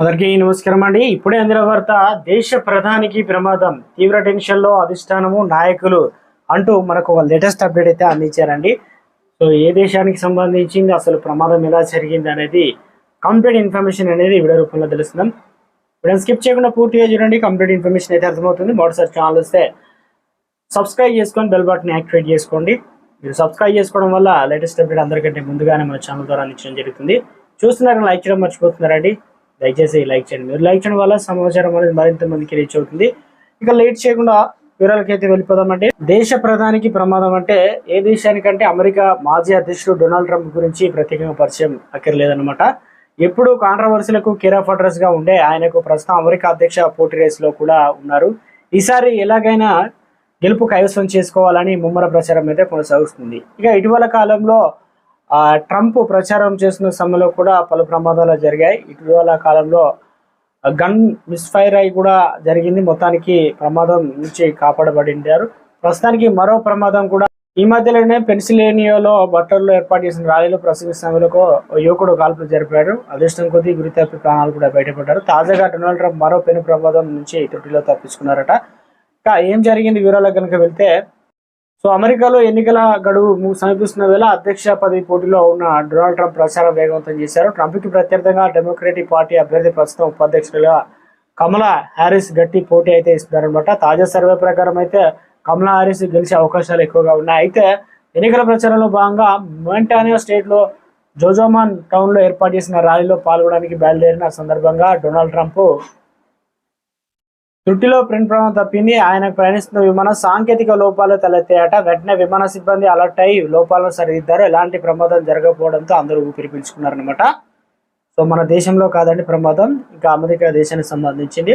అందరికీ నమస్కారం అండి. ఇప్పుడే అందిన వార్త దేశ ప్రధానికి ప్రమాదం తీవ్ర టెన్షన్లో అధిష్టానము నాయకులు అంటూ మనకు ఒక లేటెస్ట్ అప్డేట్ అయితే అందించారండి. సో ఏ దేశానికి సంబంధించింది అసలు ప్రమాదం ఎలా జరిగింది అనేది కంప్లీట్ ఇన్ఫర్మేషన్ అనేది వీడియో రూపంలో తెలుస్తున్నాం. వీడియో స్కిప్ చేయకుండా పూర్తిగా చూడండి కంప్లీట్ ఇన్ఫర్మేషన్ అయితే అర్థమవుతుంది. మరోసారి ఛానల్ వస్తే సబ్స్క్రైబ్ చేసుకొని బెల్ బటన్ యాక్టివేట్ చేసుకోండి. మీరు సబ్స్క్రైబ్ చేసుకోవడం వల్ల లేటెస్ట్ అప్డేట్ అందరికంటే ముందుగానే మన ఛానల్ ద్వారా అందించడం జరుగుతుంది. చూస్తున్నారు లైక్ చేయడం మర్చిపోతున్నారండి. దయచేసి లైక్ చేయండి. మీరు లైక్ చేయడం వల్ల సమాచారం అనేది మరింత మందికి రీచ్ అవుతుంది. ఇక లేట్ చేయకుండా వివరాలకైతే వెళ్ళిపోదామంటే దేశ ప్రధానికి ప్రమాదం అంటే ఏ దేశానికంటే అమెరికా మాజీ అధ్యక్షుడు డొనాల్డ్ ట్రంప్ గురించి ప్రత్యేకంగా పరిచయం అక్కర్లేదన్నమాట. ఎప్పుడు కాంట్రవర్సీలకు కేర్ ఆఫ్ అడ్రస్గా ఉండే ఆయనకు ప్రస్తుతం అమెరికా అధ్యక్ష పోటీ రేసులో కూడా ఉన్నారు. ఈసారి ఎలాగైనా గెలుపు కైవసం చేసుకోవాలని ముమ్మర ప్రచారం అయితే కొనసాగుతుంది. ఇక ఇటీవల కాలంలో ట్రంప్ ప్రచారం చేస్తున్న సమయంలో కూడా పలు ప్రమాదాలు జరిగాయి. ఇటీవల కాలంలో గన్ మిస్ఫైర్ అయి కూడా జరిగింది. మొత్తానికి ప్రమాదం నుంచి కాపాడబడింటారు ప్రస్తుతానికి మరో ప్రమాదం కూడా ఈ మధ్యలోనే పెన్సిలేనియాలో బట్టర్లో ఏర్పాటు చేసిన ర్యాలీలో ప్రసంగ సమయంలో యువకుడు కాల్పులు జరిపాడు. అదృష్టం కొద్దీ గురి తప్పి ప్రాణాలు కూడా బయటపడ్డారు. తాజాగా డొనాల్డ్ ట్రంప్ మరో పెను ప్రమాదం నుంచి తొట్టిలో తప్పించుకున్నారట. ఇంకా ఏం జరిగింది వివరాలకు కనుక వెళ్తే సో అమెరికాలో ఎన్నికల గడువు సమీపిస్తున్న వేళ అధ్యక్ష పదవి పోటీలో ఉన్న డొనాల్డ్ ట్రంప్ ప్రచారం వేగవంతం చేశారు. ట్రంప్కి ప్రత్యర్థంగా డెమోక్రటిక్ పార్టీ అభ్యర్థి ప్రస్తుతం ఉపాధ్యక్షులుగా కమలా హ్యారిస్ గట్టి పోటీ అయితే ఇస్తున్నారనమాట తాజా సర్వే ప్రకారం అయితే కమలా హ్యారిస్ గెలిచే అవకాశాలు ఎక్కువగా ఉన్నాయి. అయితే ఎన్నికల ప్రచారంలో భాగంగా మొంటానియో స్టేట్లో జోజోమాన్ టౌన్లో ఏర్పాటు చేసిన ర్యాలీలో పాల్గొనడానికి బయలుదేరిన సందర్భంగా డొనాల్డ్ ట్రంప్ త్రుటిలో ప్రింట్ ప్రమాదం తప్పింది. ఆయన ప్రయాణిస్తున్న విమానం సాంకేతిక లోపాలు తలెత్తాయట. వెంటనే విమాన సిబ్బంది అలర్ట్ అయి లోపాలను సరిదిద్దారు. ఎలాంటి ప్రమాదం జరగకపోవడంతో అందరూ ఊపిరి పీల్చుకున్నారనమాట సో మన దేశంలో కాదండి ప్రమాదం. ఇంకా అమెరికా దేశానికి సంబంధించింది.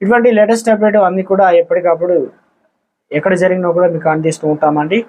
ఇటువంటి లేటెస్ట్ అప్డేట్ అన్ని కూడా ఎప్పటికప్పుడు ఎక్కడ జరిగినా కూడా మీకు అందిస్తూ ఉంటామండి.